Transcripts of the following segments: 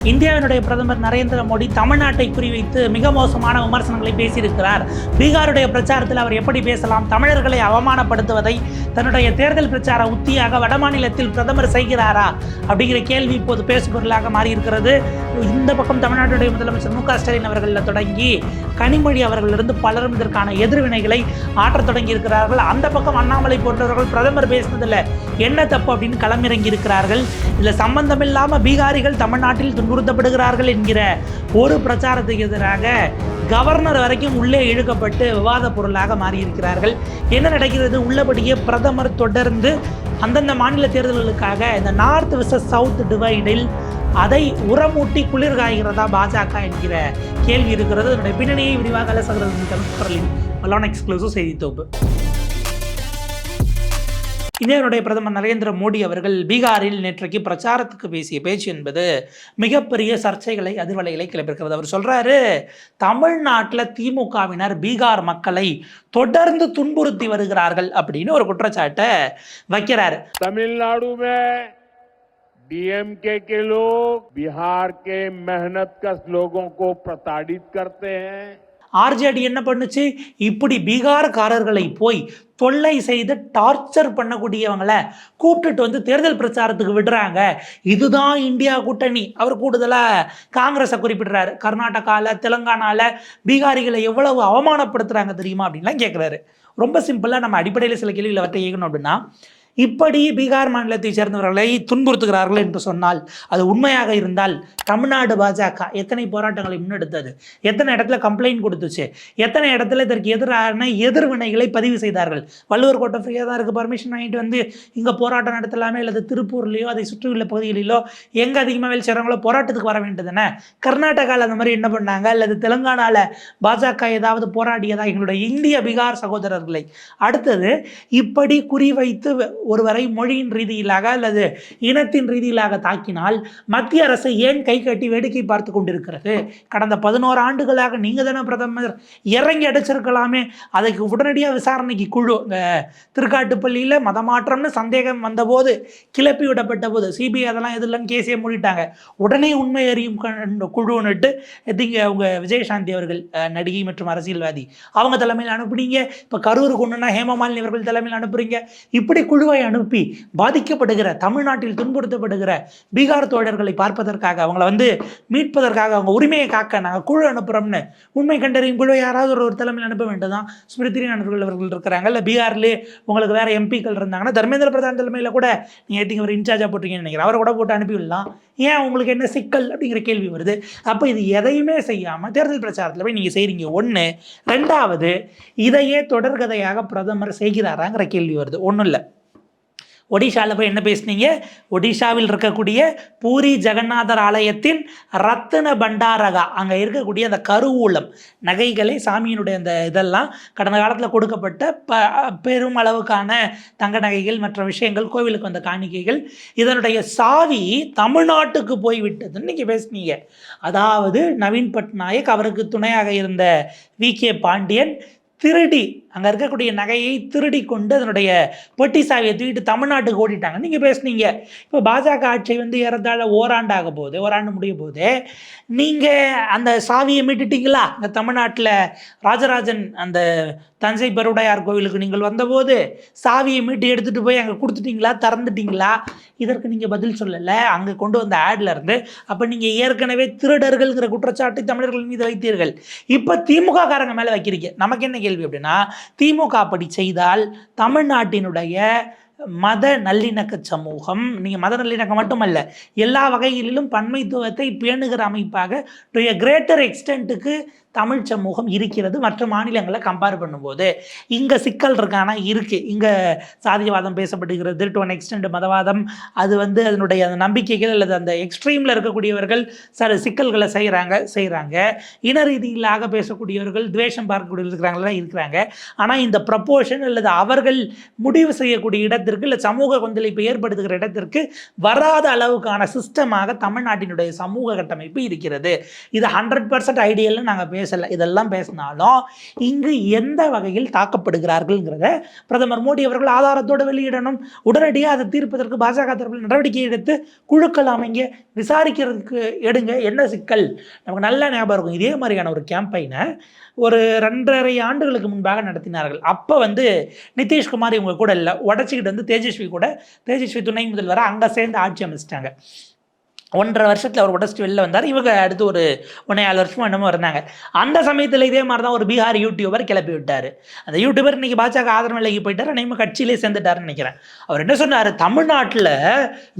இந்தியாவினுடைய பிரதமர் நரேந்திர மோடி தமிழ்நாட்டை குறிவைத்து மிக மோசமான விமர்சனங்களை பேசியிருக்கிறார். பீகாருடைய பிரச்சாரத்தில் அவர் எப்படி பேசலாம் தமிழர்களை அவமானப்படுத்துவதை தன்னுடைய தேர்தல் பிரச்சார உத்தியாக வடமாநிலத்தில் பிரதமர் செய்கிறாரா அப்படிங்கிற கேள்வி இப்போது பேசுபொருளாக மாறியிருக்கிறது. இந்த பக்கம் தமிழ்நாட்டுடைய முதலமைச்சர் மு க ஸ்டாலின் அவர்களில் தொடங்கி கனிமொழி அவர்களிலிருந்து பலரும் இதற்கான எதிர்வினைகளை ஆற்றத் தொடங்கி இருக்கிறார்கள் அந்த பக்கம் அண்ணாமலை போன்றவர்கள் பிரதமர் பேசினதில் என்ன தப்பு அப்படின்னு களமிறங்கி இருக்கிறார்கள் இதில் சம்பந்தமில்லாமல் பீகாரிகள் தமிழ்நாட்டில் துன்புறுத்தப்படுகிறார்கள் என்கிற ஒரு பிரச்சாரத்துக்கு எதிராக கவர்னர் வரைக்கும் உள்ளே இழுக்கப்பட்டு விவாத பொருளாக மாறியிருக்கிறார்கள். என்ன நடக்கிறது? உள்ளபடியே பிரதமர் தொடர்ந்து அந்தந்த மாநில தேர்தல்களுக்காக இந்த நார்த் விசஸ் சவுத் டிவைடில் அதை உரமூட்டி குளிர் காய்கிறதா பாஜக என்கிற கேள்வி இருக்கிறது. அதனுடைய பின்னணியை விரிவாக அலசுகிறது தமிழ்குரலின் எக்ஸ்க்ளூசிவ் செய்தி தொகுப்பு. இந்தியாவுடைய பிரதமர் நரேந்திர மோடி அவர்கள் பீகாரில் நேற்றைக்கு பிரச்சாரத்துக்கு பேசிய பேச்சு என்பது மிகப்பெரிய சர்ச்சைகளை அதிர்வலைகளை கிளப்பியிருக்கிறது அவர் சொல்றாரு தமிழ்நாட்டில் திமுகவினர் பீகார் மக்களை தொடர்ந்து துன்புறுத்தி வருகிறார்கள் அப்படின்னு ஒரு குற்றச்சாட்டை வைக்கிறாரு तमिलनाडु में डीएमके के लोग बिहार के मेहनत कश लोगों को प्रताड़ित करते हैं ஆர்ஜேடி என்ன பண்ணுச்சு? இப்படி பீகார்காரர்களை போய் தொல்லை செய்து டார்ச்சர் பண்ணக்கூடியவங்களை கூப்பிட்டுட்டு வந்து தேர்தல் பிரச்சாரத்துக்கு விடுறாங்க. இதுதான் இந்தியா கூட்டணி. அவர் கூடுதலாக காங்கிரஸை குறிப்பிடுறாரு. கர்நாடகாவில் தெலுங்கானாவில் பீகாரிகளை எவ்வளவு அவமானப்படுத்துகிறாங்க தெரியுமா அப்படின்லாம் கேட்குறாரு ரொம்ப சிம்பிளாக நம்ம அடிப்படையில் சில கேள்விகளை அவற்றை கேட்கணும் அப்படின்னா இப்படி பீகார் மாநிலத்தைச் சேர்ந்தவர்களை துன்புறுத்துகிறார்கள் என்று சொன்னால் அது உண்மையாக இருந்தால் தமிழ்நாடு பாஜக எத்தனை போராட்டங்களை முன்னெடுத்தது? எத்தனை இடத்துல கம்ப்ளைண்ட் கொடுத்துச்சு? எத்தனை இடத்துல இதற்கு எதிரான எதிர்வினைகளை பதிவு செய்தார்கள்? வள்ளுவர் கோட்டை ஃப்ரீயாக தான் இருக்குது பர்மிஷன் வாங்கிட்டு வந்து இங்கே போராட்டம் நடத்தலாமே அல்லது திருப்பூர்லேயோ அதை சுற்றியுள்ள பகுதிகளிலோ எங்கே அதிகமாக வேலை செய்கிறாங்களோ போராட்டத்துக்கு வர வேண்டியதுதானே கர்நாடகாவில் அந்த மாதிரி என்ன பண்ணாங்க? அல்லது தெலுங்கானாவில் பாஜக ஏதாவது போராடியதா? எங்களுடைய இந்திய பீகார் சகோதரர்களை. அடுத்தது இப்படி குறிவைத்து ஒருவரை மொழியின் ரீதியிலாக அல்லது இனத்தின் ரீதியிலாக தாக்கினால் மத்திய அரசு ஏன் கை கட்டி வேடிக்கை பார்த்து கொண்டிருக்கிறது? கடந்த பதினோரு ஆண்டுகளாக நீங்கள் தானே பிரதமர்? இறங்கி அடிச்சிருக்கலாமே. அதுக்கு உடனடியாக விசாரணைக்கு குழு திருக்காட்டுப்பள்ளியில் மதமாற்றம்னு சந்தேகம் வந்தபோது கிளப்பி விடப்பட்ட போது சிபிஐ அதெல்லாம் எதிரில்லைன்னு கேஸே மூடிட்டாங்க. உடனே உண்மை அறியும் குழுன்னுட்டு திங்க அவங்க விஜயசாந்தி அவர்கள் நடிகை மற்றும் அரசியல்வாதி அவங்க தலைமையில் அனுப்புனீங்க. இப்போ கரூர் கொண்டுனா ஹேமமாலினி அவர்கள் தலைமையில் அனுப்புறீங்க. இப்படி குழு குழுவை அனுப்பி பாதிக்கப்படுகிற தமிழ்நாட்டில் துன்புறுத்தப்படுகிற பீகார் தோழர்களை பார்ப்பதற்காக அவங்கள வந்து மீட்பதற்காக அவங்க உரிமையை காக்க நாங்கள் குழு அனுப்புகிறோம்னு உண்மை கண்டறியும் குழுவை யாராவது ஒரு ஒரு தலைமையில் அனுப்ப வேண்டியதான் ஸ்மிருதி நண்பர்கள் அவர்கள் இருக்கிறாங்க இல்லை பீகார்லேயே உங்களுக்கு வேறு எம்பிக்கள் இருந்தாங்கன்னா தர்மேந்திர பிரதான் தலைமையில் கூட நீங்கள் ஏற்றிங்க அவர் இன்சார்ஜாக போட்டிருக்கீங்கன்னு நினைக்கிறேன். அவரை கூட போட்டு அனுப்பிவிடலாம். ஏன் உங்களுக்கு என்ன சிக்கல் அப்படிங்கிற கேள்வி வருது. அப்போ இது எதையுமே செய்யாமல் தேர்தல் பிரச்சாரத்தில் போய் நீங்கள் செய்கிறீங்க ஒன்று ரெண்டாவது இதையே தொடர்கதையாக பிரதமர் செய்கிறாராங்கிற கேள்வி வருது. ஒன்றும் இல்லை. ஒடிஷாவில் போய் என்ன பேசுனீங்க? ஒடிஷாவில் இருக்கக்கூடிய பூரி ஜெகநாதர் ஆலயத்தின் ரத்தின பண்டாரகா. அங்கே இருக்கக்கூடிய அந்த கருவூலம் நகைகளை சாமியினுடைய அந்த இதெல்லாம் கடந்த காலத்தில் கொடுக்கப்பட்ட ப பெரும் அளவுக்கான தங்க நகைகள் மற்ற விஷயங்கள் கோவிலுக்கு வந்த காணிக்கைகள் இதனுடைய சாவி தமிழ்நாட்டுக்கு போய்விட்டதுன்னு நீங்கள் பேசுனீங்க. அதாவது நவீன் பட்நாயக் அவருக்கு துணையாக இருந்த வி. கே. பாண்டியன் திருடி அங்கே இருக்கக்கூடிய நகையை திருடி கொண்டு அதனுடைய பொட்டி சாவியை தூக்கிட்டு தமிழ்நாட்டுக்கு ஓடிட்டாங்க. நீங்கள் பேசுனீங்க. இப்போ பாஜக ஆட்சி வந்து ஏறத்தாழ ஓராண்டாக போகுது. ஓராண்டு முடிய போது நீங்கள் அந்த சாவியை மீட்டுட்டீங்களா? இந்த தமிழ்நாட்டில் ராஜராஜன் அந்த தஞ்சை பெருடையார் கோவிலுக்கு நீங்கள் வந்தபோது சாவியை மீட்டு எடுத்துகிட்டு போய் அங்கே கொடுத்துட்டீங்களா? திறந்துட்டீங்களா? இதற்கு நீங்கள் பதில் சொல்லலை. அங்கே கொண்டு வந்த ஆட்ல இருந்து அப்போ நீங்கள் ஏற்கனவே திருடர்கள்ங்கிற குற்றச்சாட்டை தமிழர்கள் மீது வைத்தீர்கள். இப்போ திமுக காரங்க மேலே வைக்கிறீங்க. நமக்கு என்ன கேள்வி அப்படின்னா திமுக அப்படி செய்தால் தமிழ்நாட்டினுடைய மத நல்லிணக்க சமூகம் நீங்கள் மத நல்லிணக்கம் மட்டுமல்ல எல்லா வகைகளிலும் பன்மைத்துவத்தை பேணுகிற அமைப்பாக டு எ கிரேட்டர் எக்ஸ்டென்ட்டுக்கு தமிழ் சமூகம் இருக்கிறது மற்ற மாநிலங்களை கம்பேர் பண்ணும்போது. இங்கே சிக்கல் இருக்கானா இருக்குது இங்கே சாதியவாதம் பேசப்படுகிறது டு அன் எக்ஸ்டெண்ட் மதவாதம் அது வந்து அதனுடைய அந்த நம்பிக்கைகள் அல்லது அந்த எக்ஸ்ட்ரீமில் இருக்கக்கூடியவர்கள் சில சிக்கல்களை செய்கிறாங்க செய்கிறாங்க இன ரீதியிலாக பேசக்கூடியவர்கள் துவேஷம் பார்க்கக்கூடியவர்கள் இருக்கிறாங்களா இருக்கிறாங்க. ஆனால் இந்த ப்ரப்போஷன் அல்லது அவர்கள் முடிவு செய்யக்கூடிய இடத்திற்கு இல்லை சமூக கொந்தளிப்பை ஏற்படுத்துகிற இடத்திற்கு வராத அளவுக்கான சிஸ்டமாக தமிழ்நாட்டினுடைய சமூக கட்டமைப்பு இருக்கிறது. இது ஹண்ட்ரட் பர்சன்ட் ஐடியல்னு நாங்கள் பேசலை இதெல்லாம் பேசினாலும் இங்கு எந்த வகையில் தாக்கப்படுகிறார்கள்ங்கிறத பிரதமர் மோடி அவர்கள் ஆதாரத்தோடு வெளியிடணும். உடனடியாக அதை தீர்ப்பதற்கு பாஜக தரப்பில் நடவடிக்கை எடுத்து குழுக்கள் அமைங்க விசாரிக்கிறதுக்கு எடுங்க. என்ன சிக்கல்? நமக்கு நல்ல ஞாபகம் இருக்கும். இதே மாதிரியான ஒரு கேம்பெயினை ஒரு ரெண்டரை ஆண்டுகளுக்கு முன்பாக நடத்தினார்கள். அப்போ வந்து நிதிஷ்குமார் இவங்க கூட இல்லை. உடச்சிக்கிட்டு வந்து தேஜஸ்வி கூட தேஜஸ்வி துணை முதல்வராக அங்கே சேர்ந்து ஆட்சி அமைச்சிட்டாங்க. ஒன்றரை வருஷத்தில் அவர் உடச்சிட்டு வெளில வந்தார். இவங்க அடுத்து ஒரு ஒன்றே ஏழு வருஷமும் என்னமோ இருந்தாங்க. அந்த சமயத்தில் இதே மாதிரி தான் ஒரு பீகார் யூடியூபர் கிளப்பி விட்டார். அந்த யூடியூபர் இன்னைக்கு பாஜக ஆதரவு நிலைக்கு போயிட்டார். நம்ம கட்சியிலே சேர்ந்துட்டார்னு நினைக்கிறேன். அவர் என்ன சொன்னார்? தமிழ்நாட்டில்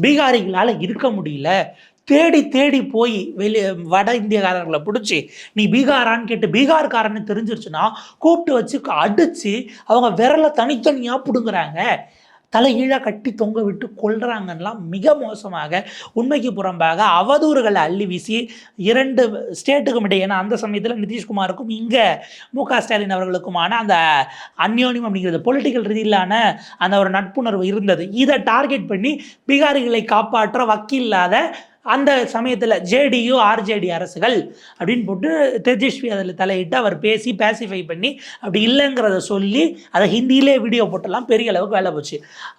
பீகாரிகளால் இருக்க முடியல. தேடி தேடி போய் வெளி வட இந்தியக்காரர்களை பிடிச்சி நீ பீகாரான்னு கேட்டு பீகார்காரன்னு தெரிஞ்சிருச்சுன்னா கூப்பிட்டு வச்சு அடித்து அவங்க விரலை தனித்தனியாக பிடுங்குறாங்க. தலைகீழாக கட்டி தொங்க விட்டு கொல்றாங்கலாம் மிக மோசமாக உண்மைக்கு புறம்பாக அவதூறுகளை அள்ளி வீசி இரண்டு ஸ்டேட்டுக்கும் இடையே ஏன்னா அந்த சமயத்தில் நிதிஷ்குமாருக்கும் இங்கே மு க ஸ்டாலின் அவர்களுக்குமான அந்த அந்யோன்யம் அப்படிங்கிறது பொலிட்டிக்கல் ரீதியிலான அந்த ஒரு நட்புணர்வு இருந்தது. இதை டார்கெட் பண்ணி பீகாரிகளை காப்பாற்ற வக்கில்லாத அந்த சமயத்தில் ஜேடியு ஆர்ஜேடி அரசுகள் அப்படின்னு போட்டு தேஜஸ்வி அதில் தலையிட்டு அவர் பேசி பேசிஃபை பண்ணி அப்படி இல்லைங்கிறத சொல்லி அதை ஹிந்தியிலே வீடியோ போட்டெல்லாம் பெரிய அளவுக்கு வேலை போச்சு.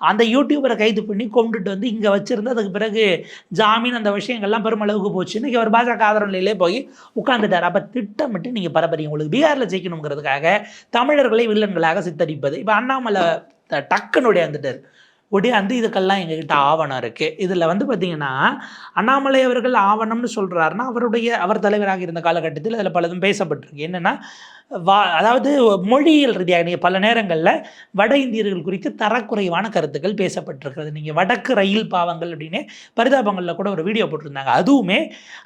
அந்த யூடியூபரை கைது பண்ணி கொண்டுட்டு வந்து இங்கே வச்சுருந்து அதுக்கு பிறகு ஜாமீன் அந்த விஷயங்கள்லாம் பெருமளவுக்கு போச்சு. இன்னைக்கு அவர் பாஜக ஆதரவு நிலையிலே போய் உட்காந்துட்டார் அப்போ திட்டமிட்டு நீங்கள் பரபரிங்க உங்களுக்கு பீகாரில் ஜெயிக்கணுங்கிறதுக்காக தமிழர்களை வில்லன்களாக சித்தரிப்பது. இப்போ அண்ணாமலை டக்குனுடைய டக்குன்னு உடையாந்துட்டார். ஒடியாந்து இதுக்கெல்லாம் எங்ககிட்ட ஆவணம் இருக்குது இதில் வந்து பார்த்தீங்கன்னா அண்ணாமலை அவர்கள் ஆவணம்னு சொல்கிறாருன்னா அவருடைய அவர் தலைவராக இருந்த காலகட்டத்தில் அதில் பலதும் பேசப்பட்டிருக்கு. என்னென்னா வா அதாவது மொழியியல் ரீதியாக நீங்கள் பல நேரங்களில் வட இந்தியர்கள் குறித்து தரக்குறைவான கருத்துக்கள் பேசப்பட்டிருக்கிறது. நீங்கள் வடக்கு ரயில் பாவங்கள் அப்படின்னு பரிதாபங்களில் கூட ஒரு வீடியோ போட்டிருந்தாங்க. அதுவுமே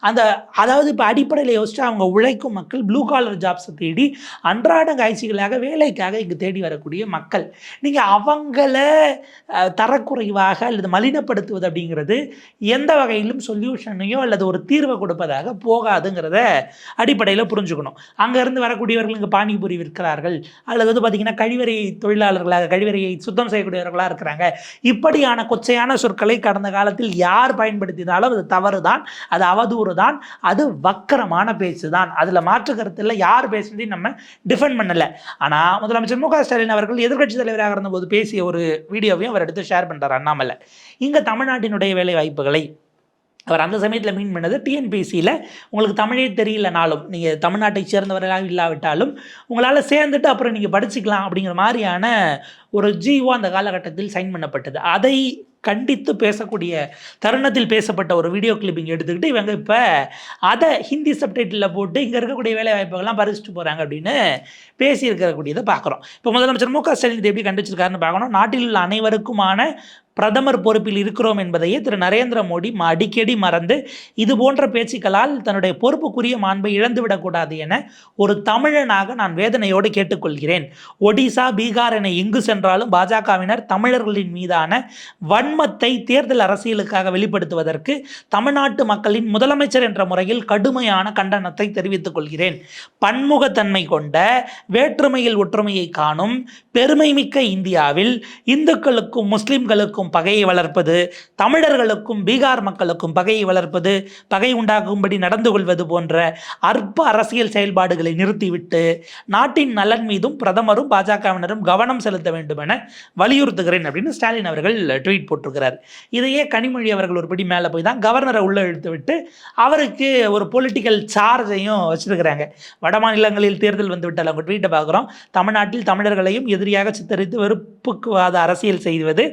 அந்த அதாவது இப்போ அடிப்படையில் யோசிச்சு அவங்க உழைக்கும் மக்கள் ப்ளூ காலர் ஜாப்ஸை தேடி அன்றாட காய்ச்சிகளாக வேலைக்காக இங்கு தேடி வரக்கூடிய மக்கள். நீங்கள் அவங்கள தரக்குறைவாக அல்லது மலினப்படுத்துவது அப்படிங்கிறது எந்த வகையிலும் சொல்யூஷனையோ அல்லது ஒரு தீர்வை கொடுப்பதாக போகாதுங்கிறத அடிப்படையில் புரிஞ்சுக்கணும். அங்கேருந்து வரக்கூடியவர்கள் இங்கே பானிபூரி விற்கிறார்கள். அல்லது வந்து பார்த்திங்கன்னா கழிவறை தொழிலாளர்களாக கழிவறையை சுத்தம் செய்யக்கூடியவர்களாக இருக்கிறாங்க. இப்படியான கொச்சையான சொற்களை கடந்த காலத்தில் யார் பயன்படுத்தினாலும் அது தவறு தான் அது அவதூறு தான் அது வக்கரமான பேச்சு தான் அதில் மாற்று கருத்தில் யார் பேசுனதையும் நம்ம டிஃபெண்ட் பண்ணலை. ஆனால் முதலமைச்சர் மு க ஸ்டாலின் அவர்கள் எதிர்க்கட்சி தலைவராக இருந்தபோது பேசிய ஒரு வீடியோவையும் அவர் எடுத்து ஷேர் பண்ணுறார் அண்ணாமலை. இங்கே தமிழ்நாட்டினுடைய வேலை வாய்ப்புகளை அவர் அந்த சமயத்தில் மீன் பண்ணது டிஎன்பிசியில் உங்களுக்கு தமிழே தெரியலனாலும் நீங்கள் தமிழ்நாட்டை சேர்ந்தவர்களாக இல்லாவிட்டாலும் உங்களால் சேர்ந்துட்டு அப்புறம் நீங்கள் படிச்சுக்கலாம் அப்படிங்கிற மாதிரியான ஒரு ஜிஓ அந்த காலகட்டத்தில் சைன் பண்ணப்பட்டது. அதை கண்டித்து பேசக்கூடிய தருணத்தில் பேசப்பட்ட ஒரு வீடியோ கிளிப்பிங் எடுத்துக்கிட்டு இவங்க இப்போ அதை ஹிந்தி சப்டைட்டிலில் போட்டு இங்கே இருக்கக்கூடிய வேலை வாய்ப்புகள்லாம் பறிச்சுட்டு போகிறாங்க அப்படின்னு பேசியிருக்கக்கூடியதை பார்க்குறோம். இப்போ முதலமைச்சர் மு க ஸ்டாலின் எப்படி கண்டிச்சிருக்காருன்னு பார்க்கணும். நாட்டில் உள்ள அனைவருக்குமான பிரதமர் பொறுப்பில் இருக்கிறோம் என்பதையே திரு. நரேந்திர மோடி அடிக்கடி மறந்து இது போன்ற பேச்சுக்களால் தன்னுடைய பொறுப்புக்குரிய மாண்பை இழந்துவிடக்கூடாது என ஒரு தமிழனாக நான் வேதனையோடு கேட்டுக்கொள்கிறேன். ஒடிசா பீகார் என எங்கு சென்றாலும் பாஜகவினர் தமிழர்களின் மீதான வன்மத்தை தேர்தல் அரசியலுக்காக வெளிப்படுத்துவதற்கு தமிழ்நாட்டு மக்களின் முதலமைச்சர் என்ற முறையில் கடுமையான கண்டனத்தை தெரிவித்துக் கொள்கிறேன். பன்முகத்தன்மை கொண்ட வேற்றுமையில் ஒற்றுமையை காணும் பெருமைமிக்க இந்தியாவில் இந்துக்களுக்கும் முஸ்லிம்களுக்கும் பகையை வளர்ப்பது தமிழர்களுக்கும் பீகார் மக்களுக்கும் பகையை வளர்ப்பது பகை உண்டாகும்படி நடந்து கொள்வது போன்ற அற்ப அரசியல் செயல்பாடுகளை நிறுத்திவிட்டு நாட்டின் நலன் மீதும் பிரதமரும் பாஜகவினரும் கவனம் செலுத்த வேண்டும் என வலியுறுத்துகிறேன் அப்படின்னு ஸ்டாலின் அவர்கள் ட்வீட் போட்டிருக்கிறார். இதையே கனிமொழி அவர்கள் ஒரு படி மேலே போய் தான் கவர்னரை உள்ள இழுத்து விட்டு அவருக்கு ஒரு பொலிட்டிக்கல் சார்ஜையும் வச்சிருக்கிறாங்க. வட மாநிலங்களில் தேர்தல் வந்து விட்டால் அவங்க ட்வீட்டை பார்க்குறோம். தமிழ்நாட்டில் தமிழர்களையும் எதிரியாக சித்தரித்து வெறுப்புக்குவாத அரசியல் செய்வது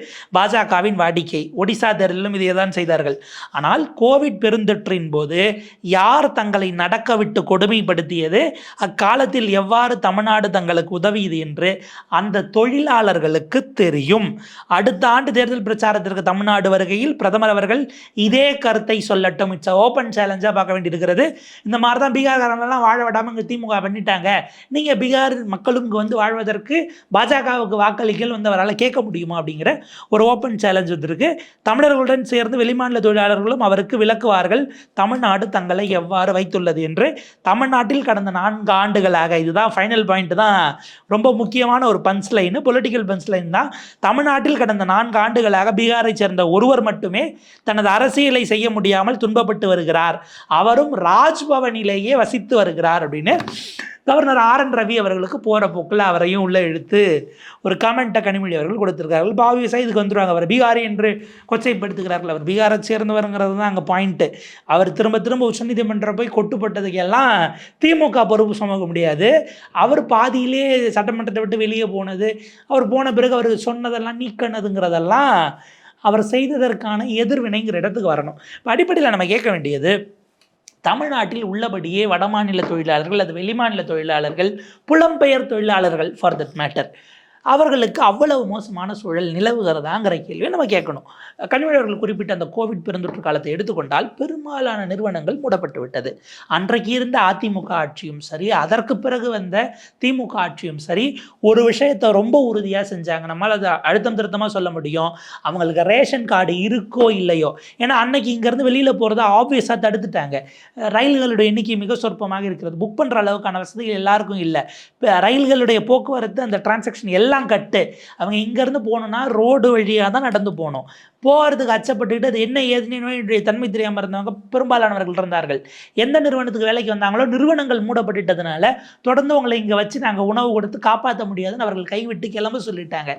பாஜகவின் வாடிக்கை. ஒடிசா தேர்தலிலும் இதை தான் செய்தார்கள். ஆனால் கோவிட் பெருந்தொற்றின் போது யார் தங்களை நடக்க விட்டு கொடுமைப்படுத்தியது? அக்காலத்தில் எவ்வாறு தமிழ்நாடு தங்களுக்கு உதவியது என்று அந்த தொழிலாளர்களுக்கு தெரியும். அடுத்த ஆண்டு தேர்தல் பிரச்சாரத்திற்கு தமிழ்நாடு வருகையில் பிரதமர் அவர்கள் இதே கருத்தை சொல்லட்டும். இட்ஸ் ஓப்பன் சேலஞ்சாக பார்க்க வேண்டியிருக்கிறது. இந்த மாதிரி தான் பீகார்காரங்களெல்லாம் வாழ விடாமல் இங்கே திமுக பண்ணிட்டாங்க. நீங்கள் பீகார் மக்களும் இங்கே வந்து வாழ்வதற்கு பாஜகவுக்கு வாக்களிக்கல் வந்து அவரால் கேட்க முடியுமா அப்படிங்கிற ஒரு ஓப்பன் ஓப்பன் சேலஞ்ச் வந்திருக்கு. தமிழர்களுடன் சேர்ந்து வெளிமாநில தொழிலாளர்களும் அவருக்கு விளக்குவார்கள். தமிழ்நாடு தங்களை எவ்வாறு வைத்துள்ளது என்று. தமிழ்நாட்டில் கடந்த நான்கு ஆண்டுகளாக இதுதான் ஃபைனல் பாயிண்ட் தான். ரொம்ப முக்கியமான ஒரு punch line political punch line தான். தமிழ்நாட்டில் கடந்த நான்கு ஆண்டுகளாக பீகாரை சேர்ந்த ஒருவர் மட்டுமே தனது அரசியலை செய்ய முடியாமல் துன்பப்பட்டு வருகிறார். அவரும் ராஜ்பவனிலேயே வசித்து வருகிறார் அப்படின்னு கவர்னர் ஆர் என் ரவி அவர்களுக்கு போகிற போக்கில் அவரையும் உள்ளே இழுத்து ஒரு கமெண்ட்டை கனிமொழி அவர்கள் கொடுத்துருக்கார்கள். பாவியஸாக இதுக்கு அவர் அவர் பீகாரி என்று கொச்சைப்படுத்துகிறார்கள். அவர் பீகாரை சேர்ந்தவருங்கிறது தான் அங்கே பாயிண்ட்டு அவர் திரும்ப திரும்ப உச்சநீதிமன்றம் போய் கொட்டுப்பட்டதுக்கு எல்லாம் திமுக பொறுப்பு சுமக்க முடியாது. அவர் பாதியிலே சட்டமன்றத்தை விட்டு வெளியே போனது அவர் போன பிறகு அவர் சொன்னதெல்லாம் நீக்கினதுங்கிறதெல்லாம் அவர் செய்ததற்கான எதிர்வினைங்கிற இடத்துக்கு வரணும். இப்போ அடிப்படையில் நம்ம கேட்க வேண்டியது தமிழ்நாட்டில் உள்ளபடியே வடமாநில தொழிலாளர்கள் அல்லது வெளிமாநில தொழிலாளர்கள் புலம்பெயர் தொழிலாளர்கள் ஃபார் தட் மேட்டர் அவர்களுக்கு அவ்வளவு மோசமான சூழல் நிலவுகிறதாங்கிற கேள்வியை நம்ம கேட்கணும். கனிமொழி அவர்கள் குறிப்பிட்ட அந்த கோவிட் பெருந்தொற்று காலத்தை எடுத்துக்கொண்டால் பெரும்பாலான நிறுவனங்கள் மூடப்பட்டு விட்டது. அன்றைக்கு இருந்த அதிமுக ஆட்சியும் சரி அதற்கு பிறகு வந்த திமுக ஆட்சியும் சரி ஒரு விஷயத்தை ரொம்ப உறுதியாக செஞ்சாங்க. நம்மளால் அதை அழுத்தம் திருத்தமாக சொல்ல முடியும். அவங்களுக்கு ரேஷன் கார்டு இருக்கோ இல்லையோ. ஏன்னா அன்னைக்கு இங்கேருந்து வெளியில் போகிறத ஆப்வியஸாக தடுத்துட்டாங்க. ரயில்களுடைய எண்ணிக்கை மிக சொற்பமாக இருக்கிறது. புக் பண்ணுற அளவுக்கான வசதிகள் எல்லாருக்கும் இல்லை. இப்போ ரயில்களுடைய போக்குவரத்து அந்த டிரான்சாக்ஷன் எல்லாம் கட்டு. அவங்க இங்கேருந்து போகணுன்னா ரோடு வழியாக தான் நடந்து போகணும். போகிறதுக்கு அச்சப்பட்டுக்கிட்டு அது என்ன ஏதுன்னு தன்மை தெரியாமல் இருந்தவங்க பெரும்பாலானவர்கள் இருந்தார்கள். எந்த நிறுவனத்துக்கு வேலைக்கு வந்தாங்களோ நிறுவனங்கள் மூடப்பட்டுட்டதுனால தொடர்ந்து உங்களை இங்கே வச்சு நாங்கள் உணவு கொடுத்து காப்பாற்ற முடியாதுன்னு அவர்கள் கைவிட்டு கிளம்ப சொல்லிட்டாங்க.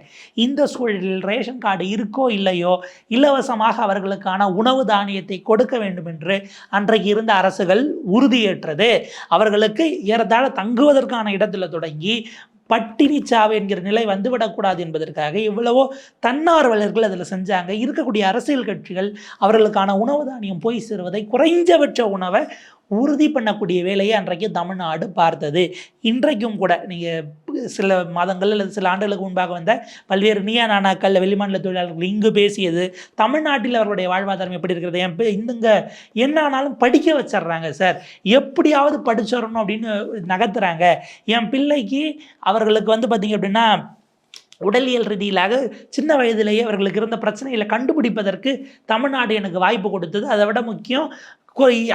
இந்த சூழலில் ரேஷன் கார்டு இருக்கோ இல்லையோ இலவசமாக அவர்களுக்கான உணவு தானியத்தை கொடுக்க வேண்டும் என்று அன்றைக்கு இருந்த அரசுகள் உறுதியேற்றது. அவர்களுக்கு ஏறத்தாழ தங்குவதற்கான இடத்துல தொடங்கி பட்டினி சாவு என்கிற நிலை வந்துவிடக்கூடாது என்பதற்காக எவ்வளவோ தன்னார்வலர்கள் அதில் செஞ்சாங்க. இருக்கக்கூடிய அரசியல் கட்சிகள் அவர்களுக்கான உணவு தானியம் போய் சேருவதை குறைஞ்சபட்ச உணவை உறுதி பண்ணக்கூடிய வேலையை அன்றைக்கு தமிழ்நாடு பார்த்தது. இன்றைக்கும் கூட நீங்கள் சில மாதங்கள் அல்லது சில ஆண்டுகளுக்கு முன்பாக வந்த பல்வேறு நீயா நானாக்கள் வெளிமாநில தொழிலாளர்கள் இங்கு பேசியது. தமிழ்நாட்டில் அவர்களுடைய வாழ்வாதாரம் எப்படி இருக்கிறது? என் இந்துங்க என்ன ஆனாலும் படிக்க வச்சிடுறாங்க சார். எப்படியாவது படிச்சிடணும் அப்படின்னு நகர்த்துறாங்க. என் பிள்ளைக்கு அவர்களுக்கு வந்து பார்த்திங்க அப்படின்னா உடலியல் ரீதியிலாக சின்ன வயதிலேயே அவர்களுக்கு இருந்த பிரச்சனைகளை கண்டுபிடிப்பதற்கு தமிழ்நாடு எனக்கு வாய்ப்பு கொடுத்தது. அதை விட முக்கியம்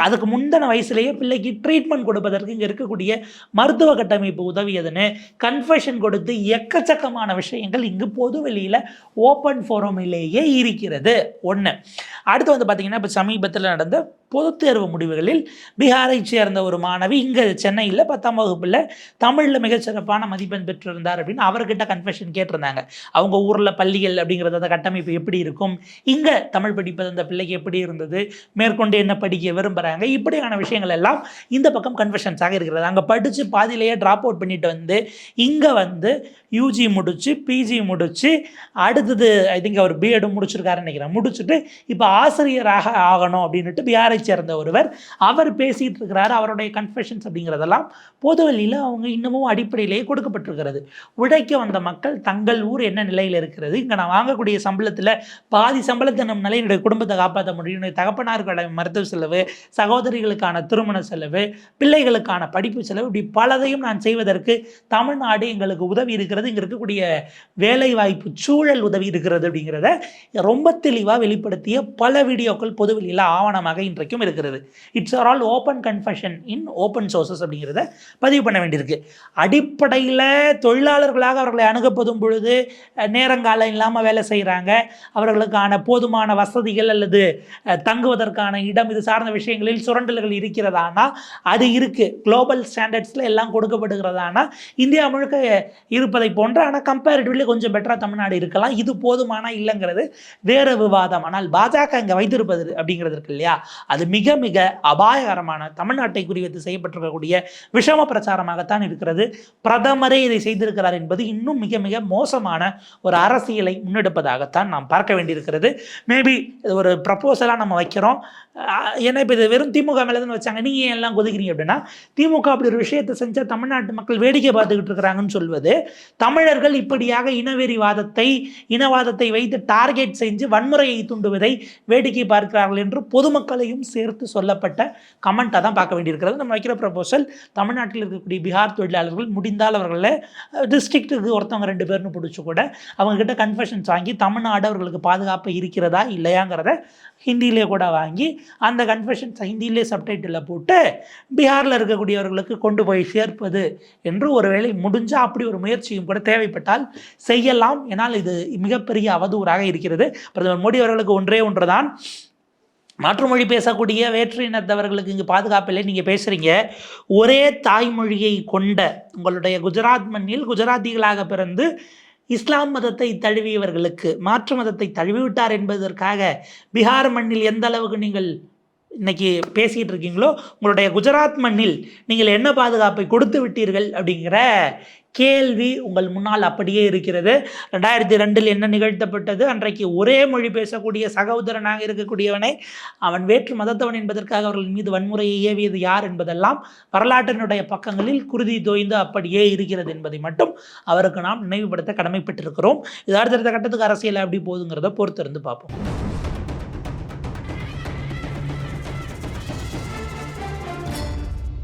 அதுக்கு முந்தின வயசுலேயே பிள்ளைக்கு ட்ரீட்மெண்ட் கொடுப்பதற்கு இங்கே இருக்கக்கூடிய மருத்துவ கட்டமைப்பு உதவியதுன்னு கன்ஃபெஷன் கொடுத்து எக்கச்சக்கமான விஷயங்கள் இங்கு பொது வெளியில் ஓப்பன் ஃபோரமிலேயே இருக்கிறது. ஒன்று அடுத்து வந்து பார்த்திங்கன்னா இப்போ சமீபத்தில் நடந்த பொதுத் தேர்வு முடிவுகளில் பீகாரை சேர்ந்த ஒரு மாணவி இங்கே சென்னையில் பத்தாம் வகுப்பில் தமிழில் மிகச்சிறப்பான மதிப்பெண் பெற்றிருந்தார் அப்படின்னு அவர்கிட்ட கன்ஃபெஷன் கேட்டிருந்தாங்க. அவங்க ஊரில் பள்ளிகள் அப்படிங்கிறது அந்த கட்டமைப்பு எப்படி இருக்கும்? இங்கே தமிழ் படிப்பது அந்த பிள்ளைக்கு எப்படி இருந்தது? மேற்கொண்டு என்ன படிக்க விரும்புகிறாங்க இப்படியான விஷயங்கள் எல்லாம் இந்த பக்கம் கன்ஃபெஷன்ஸாக இருக்கிறது. அங்கே படித்து பாதியிலேயே ட்ராப் அவுட் பண்ணிட்டு வந்து இங்கே வந்து யூஜி முடித்து பிஜி முடித்து அடுத்தது ஐ திங்க் அவர் பிஎடும் முடிச்சிருக்காருன்னு நினைக்கிறேன். முடிச்சுட்டு இப்போ ஆசிரியராக ஆகணும் அப்படின்ட்டு அப்படின்னுட்டு பீகாரை சேர்ந்த ஒருவர். அவர் பேசிகிட்டு இருக்கிறாரு அவருடைய கன்ஃபெஷன்ஸ் அப்படிங்கிறதெல்லாம் பொதுவெளியில் அவங்க இன்னமும் அடிப்படையிலேயே கொடுக்கப்பட்டிருக்கிறது. உழைக்க வந்த மக்கள் தங்கள் ஊர் என்ன நிலையில் இருக்கிறது? இங்கே நான் வாங்கக்கூடிய சம்பளத்தில் பாதி சம்பளத்தை நம்மளால என்னுடைய குடும்பத்தை காப்பாற்ற முடியும். என்னுடைய தகப்பனாருக்கான மருத்துவ செலவு சகோதரிகளுக்கான திருமண செலவு பிள்ளைகளுக்கான படிப்பு செலவு இப்படி பலதையும் நான் செய்வதற்கு தமிழ்நாடு எங்களுக்கு உதவி இருக்கிறது. இங்கே இருக்கக்கூடிய வேலை வாய்ப்பு சூழல் உதவி இருக்கிறது அப்படிங்கிறத ரொம்ப தெளிவாக வெளிப்படுத்திய பல வீடியோக்கள் பொதுவெளியில் ஆவணமாக இன்றைக்கு வரைக்கும் இருக்கிறது. It's are all open confession in open sources அப்படிங்கிறத பதிவு பண்ண வேண்டியிருக்கு. அடிப்படையில் தொழிலாளர்களாக அவர்களை அணுகப்படும் பொழுது நேரங்காலம் இல்லாமல் வேலை செய்கிறாங்க அவர்களுக்கான போதுமான வசதிகள் அல்லது தங்குவதற்கான இடம் இது சார்ந்த விஷயங்களில் சுரண்டல்கள் இருக்கிறதானா? அது இருக்குது குளோபல் ஸ்டாண்டர்ட்ஸில் எல்லாம் கொடுக்கப்படுகிறதானா? இந்தியா முழுக்க இருப்பதை போன்ற ஆனால் கம்பேரிட்டிவ்லி கொஞ்சம் பெட்டராக தமிழ்நாடு இருக்கலாம். இது போதுமான இல்லைங்கிறது வேறு விவாதம். ஆனால் பாஜக இங்கே வைத்திருப்பது அப்படிங்கிறது இருக்கு இல்லையா? அது அது மிக மிக அபாயகரமான தமிழ்நாட்டை குறிவைத்து செய்யப்பட்டிருக்கக்கூடிய விஷம பிரச்சாரமாகத்தான் இருக்கிறது. பிரதமரே இதை செய்திருக்கிறார் என்பது இன்னும் மிக மிக மோசமான ஒரு அரசியலை முன்னெடுப்பதாகத்தான் நாம் பார்க்க வேண்டியிருக்கிறது. மேபி இது ஒரு ப்ரப்போசலாக நம்ம வைக்கிறோம். ஏன்னா இப்போ இது வெறும் திமுக மேலே தான் வச்சாங்க? நீங்கள் ஏன் எல்லாம் கொதிக்கிறீங்க அப்படின்னா திமுக அப்படி ஒரு விஷயத்தை செஞ்சால் தமிழ்நாட்டு மக்கள் வேடிக்கை பார்த்துக்கிட்டு இருக்கிறாங்கன்னு சொல்வது தமிழர்கள் இப்படியாக இனவெறிவாதத்தை இனவாதத்தை வைத்து டார்கெட் செஞ்சு வன்முறையை தூண்டுவதை வேடிக்கை பார்க்கிறார்கள் என்று பொதுமக்களையும் சேர்த்து சொல்லப்பட்ட கமெண்ட்டாக தான் பார்க்க வேண்டியிருக்கிறது. நம்ம வைக்கிற ப்ரப்போசல் தமிழ்நாட்டில் இருக்கக்கூடிய பீகார் தொழிலாளர்கள் முடிந்தால் அவர்களை டிஸ்ட்ரிக்ட்டுக்கு ஒருத்தவங்க ரெண்டு பேர்னு பிடிச்சி கூட அவங்கக்கிட்ட கன்ஃபெஷன்ஸ் வாங்கி தமிழ்நாடு அவர்களுக்கு பாதுகாப்பு இருக்கிறதா இல்லையாங்கிறத ஹிந்தியிலே கூட வாங்கி அந்த கன்ஃபெஷன்ஸை ஹிந்தியிலே சப்டைட்டில் போட்டு பீகாரில் இருக்கக்கூடியவர்களுக்கு கொண்டு போய் சேர்ப்பது என்று ஒருவேளை முடிஞ்சால் அப்படி ஒரு முயற்சியும் கூட தேவைப்பட்டால் செய்யலாம். ஏன்னால் இது மிகப்பெரிய அவதூறாக இருக்கிறது. பிரதமர் மோடி அவர்களுக்கு ஒன்றே மாற்று மொழி பேசக்கூடிய வேற்று இனத்தவர்களுக்கு இங்கே பாதுகாப்பு இல்லை நீங்கள் பேசுகிறீங்க ஒரே தாய்மொழியை கொண்ட உங்களுடைய குஜராத் மண்ணில் குஜராத்திகளாக பிறந்து இஸ்லாம் மதத்தை தழுவியவர்களுக்கு மாற்று மதத்தை தழுவிவிட்டார் என்பதற்காக பீகார் மண்ணில் எந்த அளவுக்கு நீங்கள் இன்னைக்கு பேசிகிட்டு இருக்கீங்களோ உங்களுடைய குஜராத் மண்ணில் நீங்கள் என்ன பாதுகாப்பை கொடுத்து விட்டீர்கள் அப்படிங்கிற கேள்வி உங்கள் முன்னால் அப்படியே இருக்கிறது. ரெண்டாயிரத்தி ரெண்டில் என்ன நிகழ்த்தப்பட்டது? அன்றைக்கு ஒரே மொழி பேசக்கூடிய சகோதரனாக இருக்கக்கூடியவனை அவன் வேற்று மதத்தவன் என்பதற்காக அவர்கள் மீது வன்முறையை ஏவியது யார் என்பதெல்லாம் வரலாற்றினுடைய பக்கங்களில் குருதி தோய்ந்து அப்படியே இருக்கிறது என்பதை மட்டும் அவருக்கு நாம் நினைவுபடுத்த கடமைப்பட்டிருக்கிறோம். இது அடுத்தடுத்த கட்டத்துக்கு அரசியல் எப்படி போகுதுங்கிறத பொறுத்திருந்து பார்ப்போம்.